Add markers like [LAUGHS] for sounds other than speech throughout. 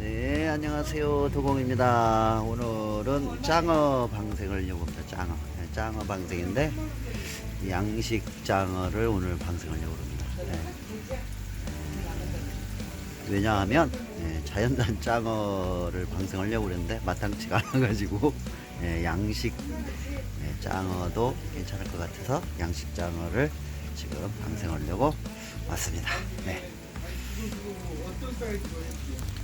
네, 안녕하세요. 도공입니다. 오늘은 짱어 방생을 해봅니다. 짱어. 네, 짱어 방생인데, 양식 짱어를 오늘 방생을 해봅니다. 네. 왜냐하면, 네, 자연산 짱어를 방생을 하려고 그랬는데, 마땅치가 않아가지고, 네, 양식 네, 짱어도 괜찮을 것 같아서, 양식 짱어를 지금 방생을 하려고 왔습니다. 네.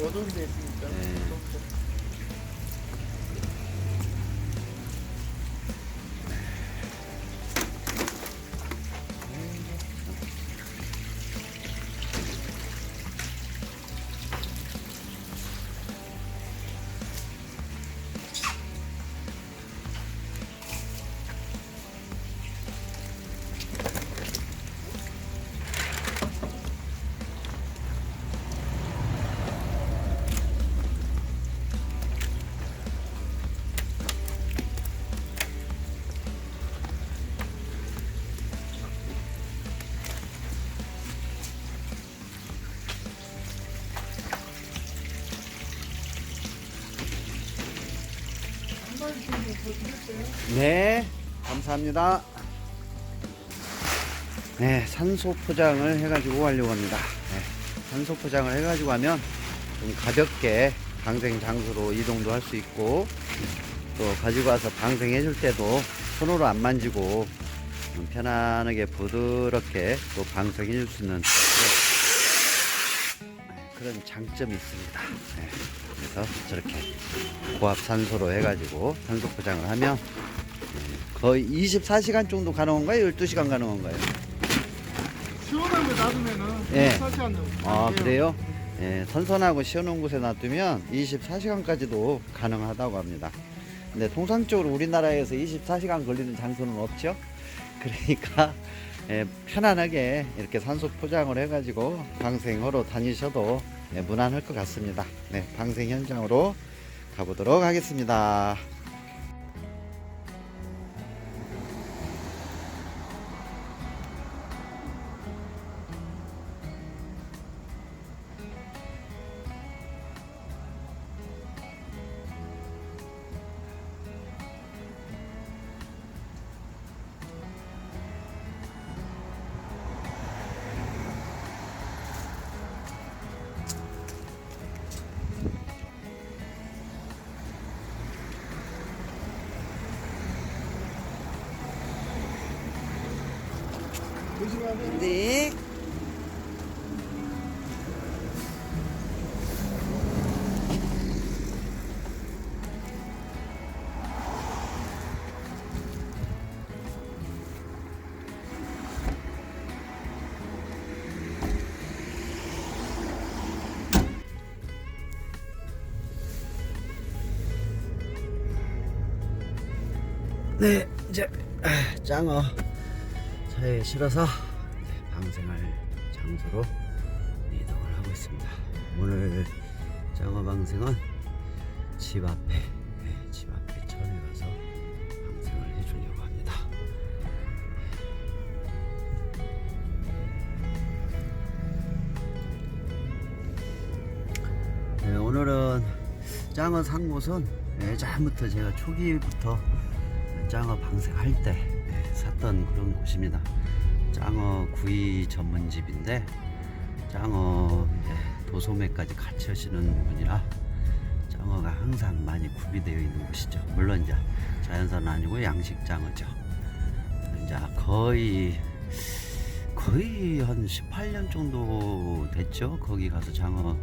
어두운 데 있으니까 네. 네, 감사합니다. 네, 산소 포장을 해가지고 하려고 합니다. 네, 산소 포장을 해가지고 하면 좀 가볍게 방생 장소로 이동도 할 수 있고 또 가지고 와서 방생해 줄 때도 손으로 안 만지고 좀 편안하게 부드럽게 또 방생해 줄 수 있는 네, 그런 장점이 있습니다. 네, 그래서 저렇게 고압 산소로 해가지고 산소 포장을 하면 네, 거의 24시간 정도 가능한가요? 12시간 가능한가요? 시원한 거 놔두면은 예. 설치한 거아 그래요? 예, 선선하고 시원한 곳에 놔두면 24시간까지도 가능하다고 합니다. 근데 통상적으로 우리나라에서 24시간 걸리는 장소는 없죠. [LAUGHS] 그러니까 예, 편안하게 이렇게 산소 포장을 해가지고 방생하러 다니셔도 예, 무난할 것 같습니다. 네, 방생 현장으로 가보도록 하겠습니다. 네, 이제 아, 짱어 차에 실어서 방생할 장소로 이동을 하고 있습니다. 오늘 짱어 방생은 집 앞에, 네, 집 앞에 천에 가서 방생을 해주려고 합니다. 네, 오늘은 짱어 산 곳은 예전부터 제가 초기부터 짱어 방생할 때 네, 샀던 그런 곳입니다. 짱어 구이 전문집인데 이제 도소매까지 같이 하시는 분이라 짱어가 항상 많이 구비되어 있는 곳이죠. 물론 이제 자연산 아니고 양식 짱어죠. 이제 거의 거의 한 18년 정도 됐죠. 거기 가서 장어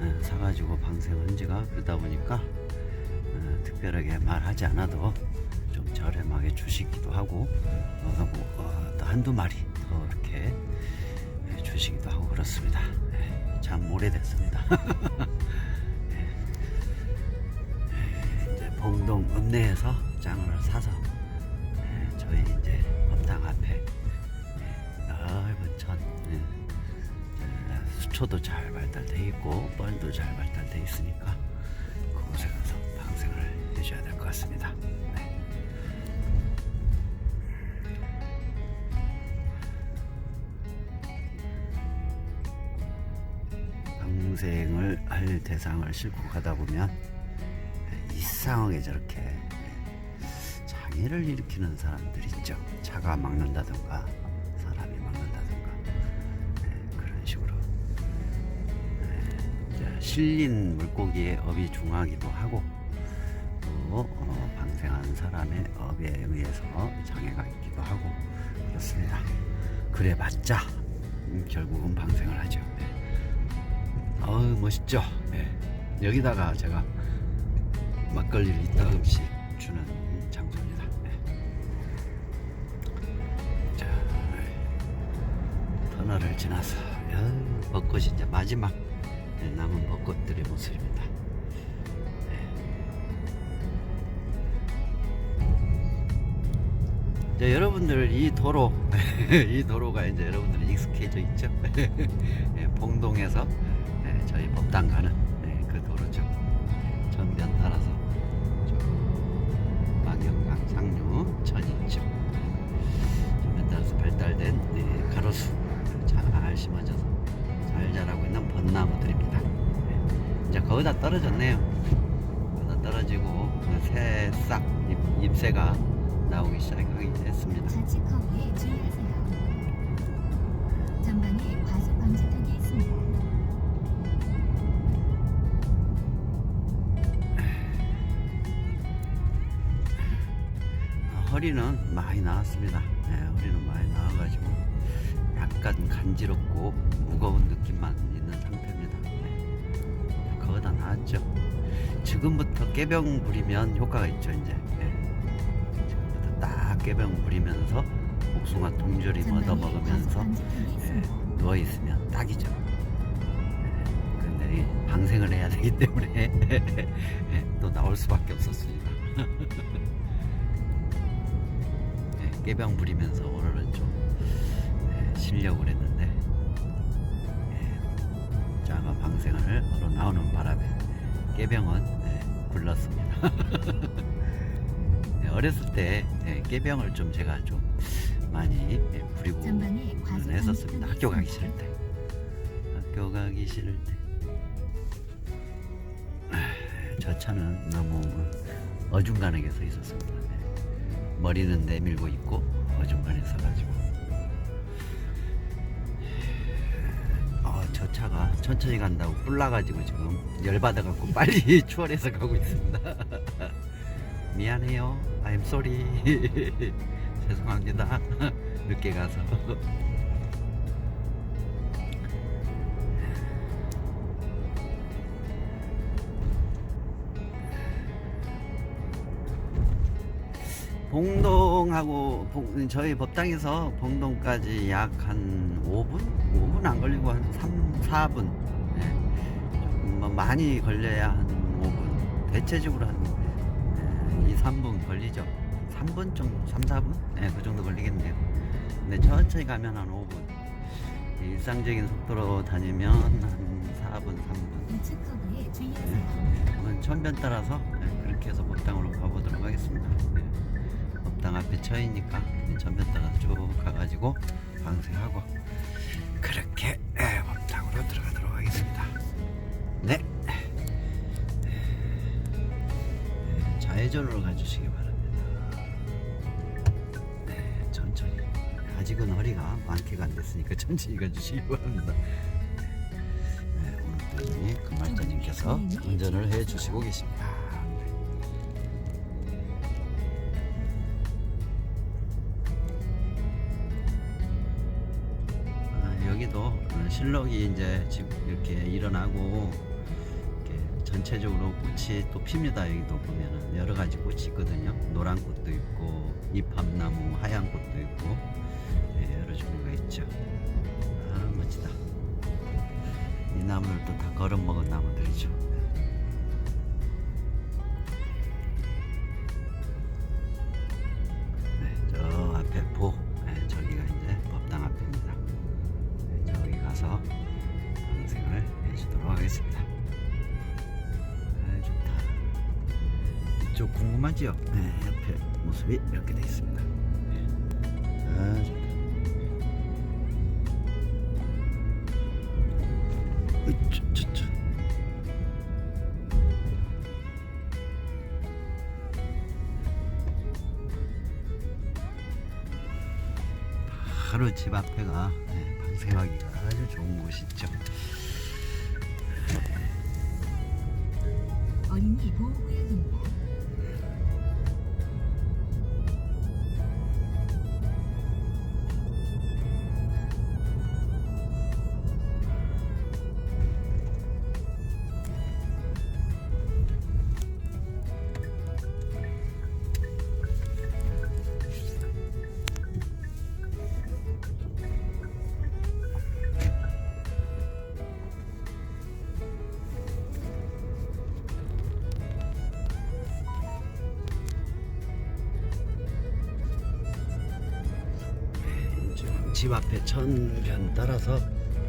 예, 사가지고 방생한 지가 그러다 보니까 어, 특별하게 말하지 않아도 좀 저렴하게 주시기도 하고 어, 하고 어, 또 한두 마리 더 이렇게 예, 주시기도 하고 그렇습니다. 예, 참 오래됐습니다. [LAUGHS] 예. 예, 이제 봉동 읍내에서 장을 사서 예, 저희 이제 법당 앞에 예, 넓은 천 예, 예, 수초도 잘 발달돼 있고 뻘도 잘 발달돼 있으니까 그곳에 가서 방생을 해줘야 될 것 같습니다. 할 대상을 싣고 가다 보면 이상하게 저렇게 장애를 일으키는 사람들 있죠. 차가 막는다든가 사람이 막는다든가 네, 그런 식으로 네, 실린 물고기의 업이 중하기도 하고 또 어, 방생한 사람의 업에 의해서 장애가 있기도 하고 그렇습니다. 그래봤자 음, 결국은 방생을 하죠. 네. 어우 멋있죠. 네. 여기다가 제가 막걸리를 이따금씩 주는 장소입니다. 네. 자, 터널을 지나서 야, 벚꽃이 이제 마지막 네, 남은 벚꽃들의 모습입니다. 네. 이제 여러분들 이 도로 [LAUGHS] 이 도로가 이제 여러분들이 익숙해져 있죠. 예, [LAUGHS] 봉동에서 예, 저희 법당 가는 예, 그 도로죠. 전변 따라서 쭉 망경강 상류 천인쪽 전변 따라서 발달된 예, 가로수 잘 심어져서 잘 자라고 있는 벚나무들입니다. 예, 이제 거의 다 떨어졌네요. 거의 다 떨어지고 새싹 잎, 잎새가 나오기 시작하기 했습니다. 좌측 커브에 주의하세요. 전방에 과속 방지턱이 있습니다. 허리는 많이 나왔습니다. 네, 허리는 많이 나와가지고 약간 간지럽고 무거운 느낌만 있는 상태입니다. 네. 거의 다 나왔죠. 지금부터 깨병 부리면 효과가 있죠, 이제. 네. 지금부터 딱 깨병 부리면서 복숭아 통조림 얻어 먹으면서 있습니다. 누워 있으면 딱이죠. 네. 근데 방생을 해야 되기 때문에 [LAUGHS] 또 나올 수밖에 없었습니다. [LAUGHS] 네, 깨병 부리면서 오늘은 좀 네, 쉬려고 했는데 네, 장어 방생을 하러 나오는 바람에 깨병은 네, 굴렀습니다. [LAUGHS] 네, 어렸을 때 네, 깨병을 좀 제가 좀 많이 예, 부리고 했었습니다. 학교 가기. 싫을 때. 학교 가기 싫을 때. 아, 저 차는 너무 어중간하게 서 있었습니다. 네. 머리는 내밀고 있고 어중간해 서가지고. 어, 저 차가 천천히 간다고 뿔나가지고 지금 열받아갖고 빨리 [LAUGHS] 추월해서 가고 있습니다. [LAUGHS] 미안해요. I'm sorry. [LAUGHS] 죄송합니다. 늦게 가서. 봉동하고 봉- 저희 법당에서 봉동까지 약 한 5분? 5분 안 걸리고 한 3, 4분. 뭐 많이 걸려야 한 5분. 대체적으로 한 예, 2, 3분 걸리죠. 3분 정도, 3, 4분? 네, 그 정도 걸리겠네요. 근데 천천히 가면 한 5분. 일상적인 속도로 다니면 한 4분, 3분. 우측 커브에 주의하세요. 오늘 천변 따라서 네, 그렇게 해서 법당으로 가보도록 하겠습니다. 네. 법당 앞에 처이니까 따라서 쭉 가가지고 방생하고 그렇게 네, 법당으로 들어가도록 하겠습니다. 네. 네, 좌회전으로 가주시기 바랍니다. 네, 천천히. 아직은 허리가 만개가 안 됐으니까 [LAUGHS] 천천히 가주시기 바랍니다. 네, 오늘도 금말자님께서 운전을 해주시고 계십니다. 실록이 이제 지금 이렇게 일어나고 이렇게 전체적으로 꽃이 또 핍니다. 여기도 보면은 여러 가지 꽃이 있거든요. 노란 꽃도 있고 이팝나무 하얀 꽃도 있고 네, 여러 종류가 있죠. 아 멋지다. 이 나무들도 다 걸어 먹은 나무들이죠. 바로 집 앞에가 네, 방생하기가 아주 좋은 곳이죠. 어린이 보호구역입니다. 집 앞에 천변 따라서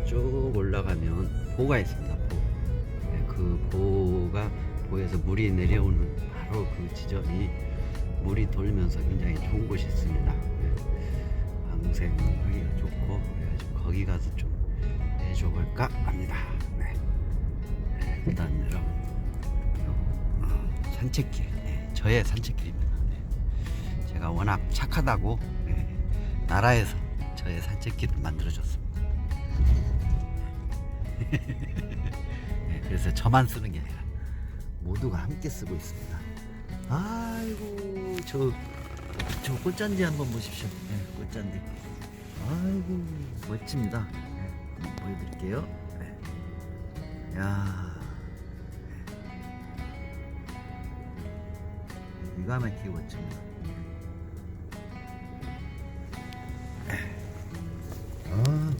쭉 올라가면 보가 있습니다. 보. 네, 그 보가 보에서 물이 내려오는 바로 그 지점이 물이 돌면서 굉장히 좋은 곳이 있습니다. 네, 방생하기가 좋고 그래가지고 거기 가서 좀 해줘 볼까 합니다. 네. 네, 일단 여러분 요, 어, 산책길, 네, 저의 산책길입니다. 네. 제가 워낙 착하다고 네, 나라에서 저의 산책길을 만들어줬습니다. 네, [LAUGHS] 그래서 저만 쓰는 게 아니라 모두가 함께 쓰고 있습니다. 아이고 저, 저 꽃잔디 한번 보십시오. 네, 꽃잔디. 아이고 멋집니다. 네, 한번 보여드릴게요. 네. 야 네. 기가 막히게 멋집니다.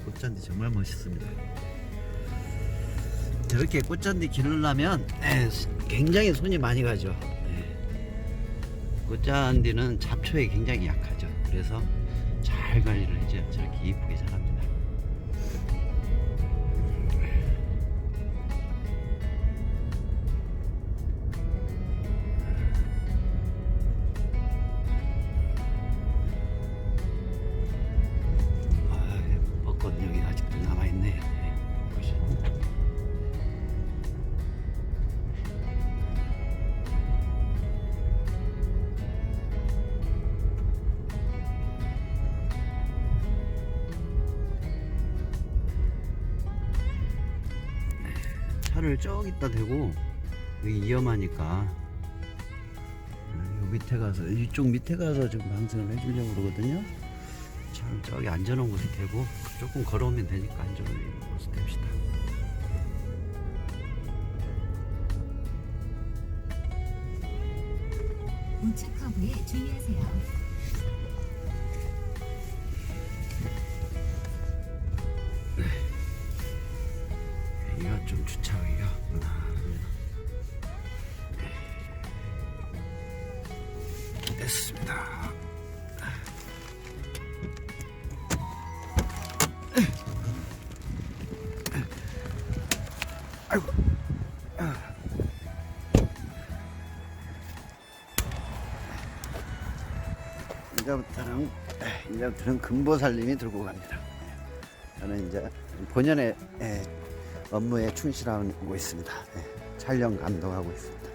꽃잔디 정말 멋있습니다. 저렇게 꽃잔디 기르려면 에, 굉장히 손이 많이 가죠. 예. 꽃잔디는 잡초에 굉장히 약하죠. 그래서 잘 관리를 해줘야 저렇게 이쁘게 자랍니다. 저기다 대고 여기 위험하니까 요 밑에 가서 이쪽 밑에 가서 좀 방생을 해주려고 그러거든요. 차를 저기 안전한 곳에 대고 조금 걸어오면 되니까 안전한 곳에 댑시다. 우측 커브에 주의하세요. 이제부터는 이제부터는 금보살님이 들고 갑니다. 저는 이제 본연의 예, 업무에 충실하고 있습니다. 예, 촬영 감독하고 있습니다.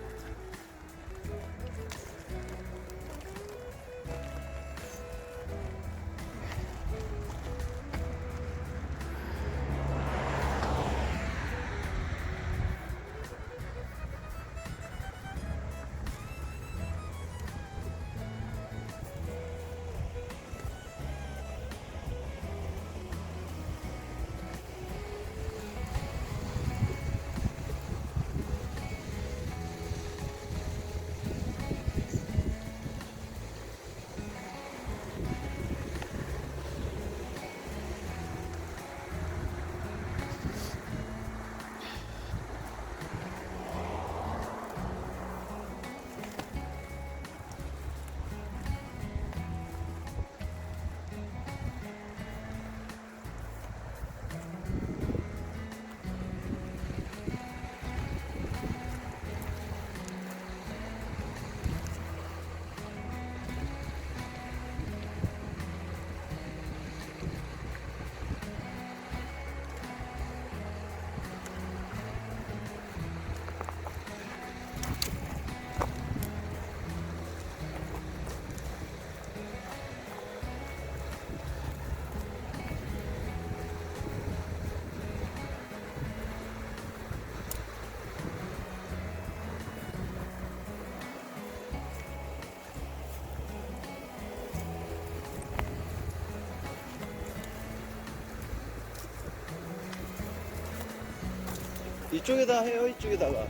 이쪽에다 해요 이쪽에다가.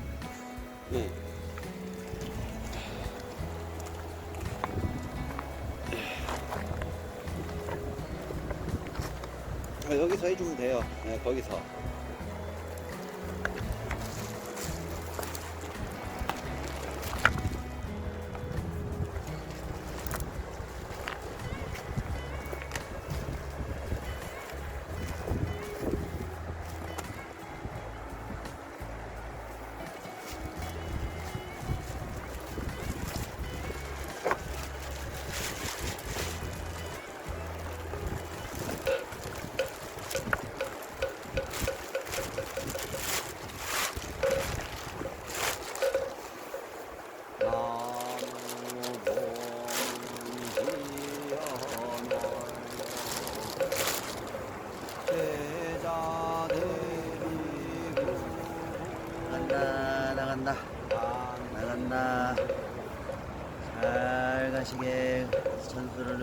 네. 아, 여기서 해주면 돼요. 네, 거기서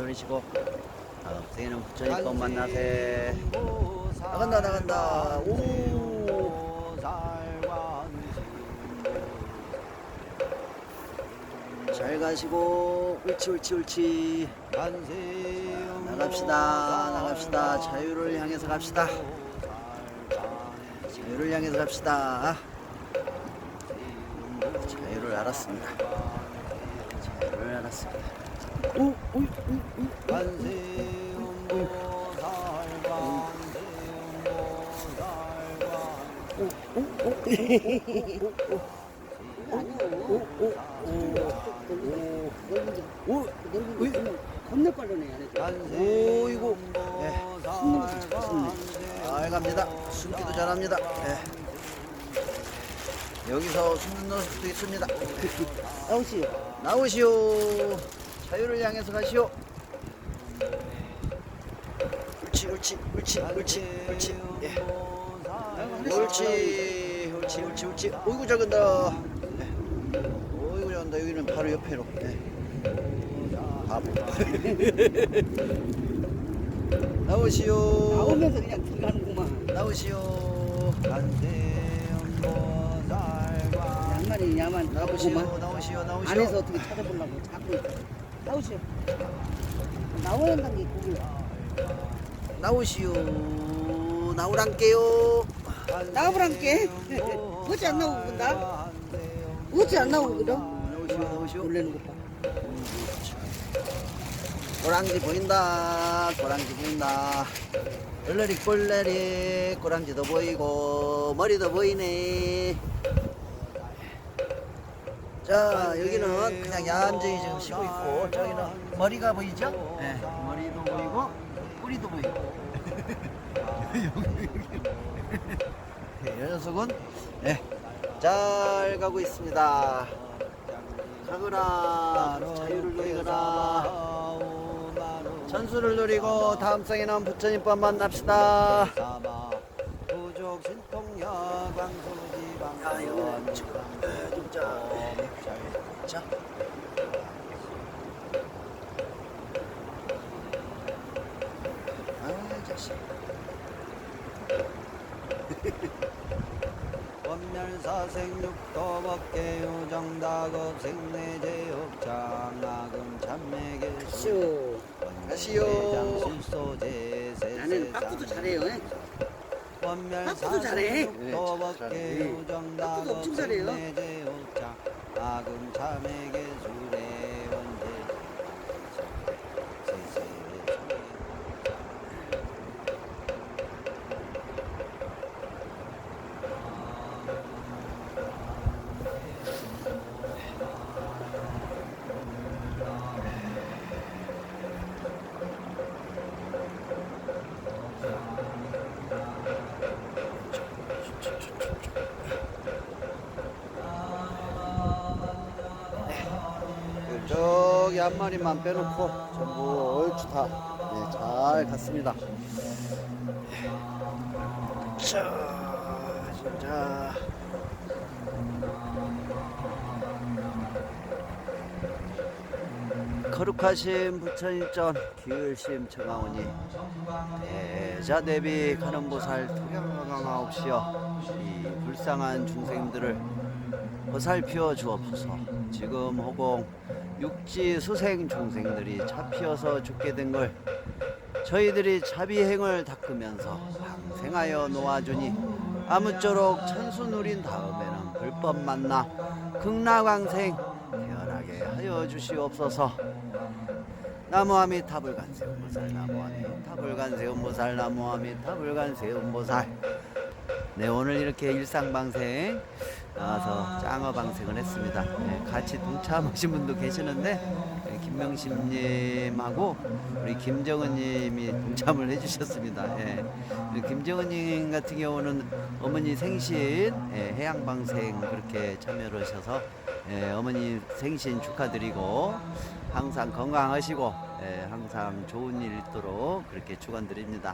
누리시고 다음 생에는 부처님껏 만나세 나간다 나간다. 오. 잘 가시고 옳지 옳지 옳지. 나갑시다 나갑시다. 자유를 향해서 갑시다. 자유를 향해서 갑시다. 자유를 알았습니다. 자유를 알았습니다 예. 예. 여기서 숨는 녀석도 있습니다. 아우씨 나오시오. 자유를 향해서 가시오. 옳지, 옳지, 옳지, 옳지, 옳지. 예. 옳지, 옳지, 옳지, 옳지. 간다. 예. 어이구 잘 간다. 여기는 바로 옆에로. 예. 바보. [LAUGHS] 나오시오. 나오면서 그냥 들어가는구만 나오시오. 양말이 야만 나오시오. 나오시오. 나오시오. 안에서 어떻게 찾아보려고 자꾸 나오시오 나와야 한다는 게 그걸 나오시오. 나오란께요. 나와보란께 [LAUGHS] 어찌 안 나오고 나 어찌 안 나오고 나오시오. 나오시오. 놀래는 것봐 고랑지 보인다. 고랑지 보인다. 얼레리 꼴레리 고랑지도 보이고 머리도 보이네. 자 여기는 그냥 얌전히 지금 쉬고 있고 저기는 머리가 보이죠? 네, 머리도 보이고 뿌리도 보이고. [LAUGHS] 이 녀석은 네, 잘 가고 있습니다. 가거라 자유를 누리거라 전수를 누리고 다음 생에는 부처님과 만납시다. 아, 여기는 지금 에, 진짜 자. 아, 자식. 원멸사생육도법계유정다급 생내제욕 장악음 참매계수 쇼 가시오. 나는 빠꾸도 잘해요 예? 빠꾸도 잘해. 빠꾸도 엄청 잘해요. 생 한 마리만 빼놓고 전부 얼추 다 네, 잘 갔습니다. 자, 진짜. 거룩하신 부처님전 기울심 청하오니 대자 대비 가는 보살 통영강하옵시어 이 불. 불쌍한 중생들을 보살펴 주옵소서. 지금 호공 육지 수생 중생들이 잡히어서 죽게 된 걸 저희들이 자비행을 닦으면서 방생하여 놓아주니 아무쪼록 천수 누린 다음에는 불법 만나 극락왕생 태어나게 하여 주시옵소서. 나무아미 타불간세음보살 나무아미 타불간세음보살 나무아미 타불간세음보살 네 오늘 이렇게 일상방생 나와서 짱어 방생을 했습니다 네, 같이 동참하신 분도 계시는데 네, 김명심님하고 우리 김정은님이 동참을 해주셨습니다 예. 김정은님 같은 경우는 어머니 생신 예, 해양 방생 그렇게 참여를 하셔서 예, 어머니 생신 축하드리고 항상 건강하시고 예, 항상 좋은 일 있도록 그렇게 축원드립니다.